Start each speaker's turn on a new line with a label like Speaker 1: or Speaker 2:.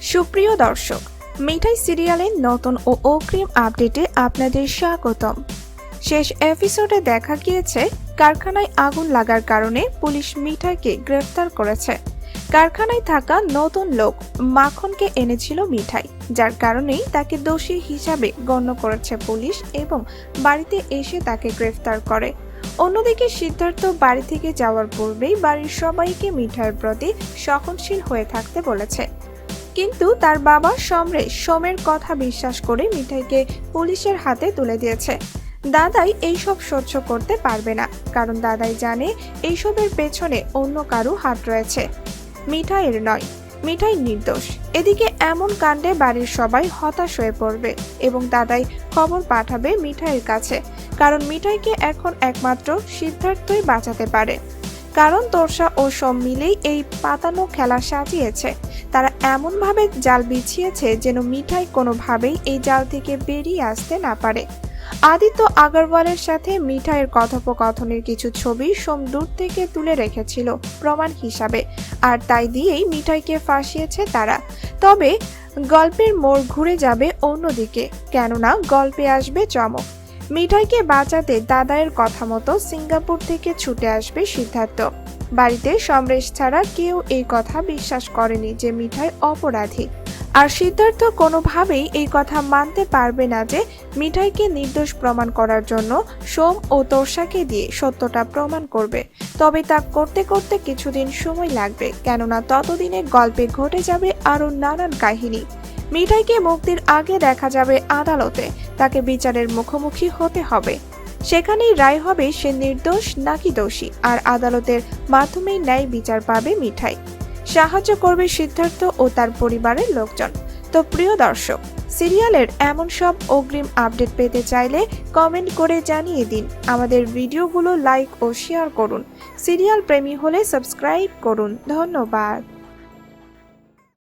Speaker 1: সুপ্রিয় দর্শক, মিঠাই সিরিয়ালের নতুন ও অগ্রিম আপডেটে আপনাদের স্বাগতম। শেষ এপিসোডে দেখা গিয়েছে, কারখানায় আগুন লাগার কারণে পুলিশ মিঠাইকে গ্রেফতার করেছে। কারখানায় থাকা নতুন লোক মাখনকে এনেছিল মিঠাই, যার কারণেই তাকে দোষী হিসাবে গণ্য করেছে পুলিশ এবং বাড়িতে এসে তাকে গ্রেফতার করে। অন্যদিকে সিদ্ধার্থ বাড়ি থেকে যাওয়ার পূর্বেই বাড়ির সবাইকে মিঠাইয়ের প্রতি সহনশীল হয়ে থাকতে বলেছে। কিন্তু তার বাবা সমরেশ সোমের কথা বিশ্বাস করে মিঠাইকে পুলিশের হাতে তুলে দিয়েছে। দাদাই এইসব সহ্য করতে পারবে না, কারণ দাদাই জানে এইসবের পেছনে অন্য কারও হাত রয়েছে। মিঠাইয়ের নয়, মিঠাই নির্দোষ। এদিকে এমন কাণ্ডে বাড়ির সবাই হতাশ হয়ে পড়বে এবং দাদাই খবর পাঠাবে মিঠাইয়ের কাছে, কারণ মিঠাইকে এখন একমাত্র সিদ্ধার্থই বাঁচাতে পারে। কারণ তোরসা ও সোম মিলেই এই পাতানো খেলা সাজিয়েছে। তারা এমনভাবে জাল বিছিয়েছে যেন মিঠাই কোনোভাবেই এই জাল থেকে বেরিয়ে আসতে না পারে। আদিত্য আগরওয়ালের সাথে মিঠাইয়ের কথোপকথনের কিছু ছবি সোম দূর থেকে তুলে রেখেছিল প্রমাণ হিসাবে, আর তাই দিয়েই মিঠাইকে ফাঁসিয়েছে তারা। তবে গল্পের মোড় ঘুরে যাবে অন্যদিকে, কেননা গল্পে আসবে চমক। মিঠাইকে বাঁচাতে দাদায়ের কথা মতো সিঙ্গাপুর থেকে ছুটে আসবে সিদ্ধার্থ। বাড়িতে সমরেশ ছাড়া কেউ এই কথা বিশ্বাস করেনি যে মিঠাই অপরাধী। আর সিদ্ধার্থ কোনোভাবেই এই কথা মানতে পারবে না যে মিঠাইকে নির্দোষ প্রমাণ করার জন্য সোম ও তোরসাকে দিয়ে সত্যটা প্রমাণ করবে। তবে তা করতে করতে কিছুদিন সময় লাগবে, কেননা ততদিনে গল্পে ঘটে যাবে আরও নানান কাহিনী। মিঠাইকে মুক্তির আগে দেখা যাবে আদালতে। তাকে বিচারের মুখোমুখি হতে হবে। সেখানেই রায় হবে সে নির্দোষ নাকি দোষী, আর আদালতের মাধ্যমেই ন্যায় বিচার পাবে মিঠাই। সাহায্য করবে সিদ্ধার্থ ও তার পরিবারের লোকজন। তো প্রিয় দর্শক, সিরিয়ালের এমন সব অগ্রিম আপডেট পেতে চাইলে কমেন্ট করে জানিয়ে দিন। আমাদের ভিডিওগুলো লাইক ও শেয়ার করুন। সিরিয়াল প্রেমী হলে সাবস্ক্রাইব করুন। ধন্যবাদ।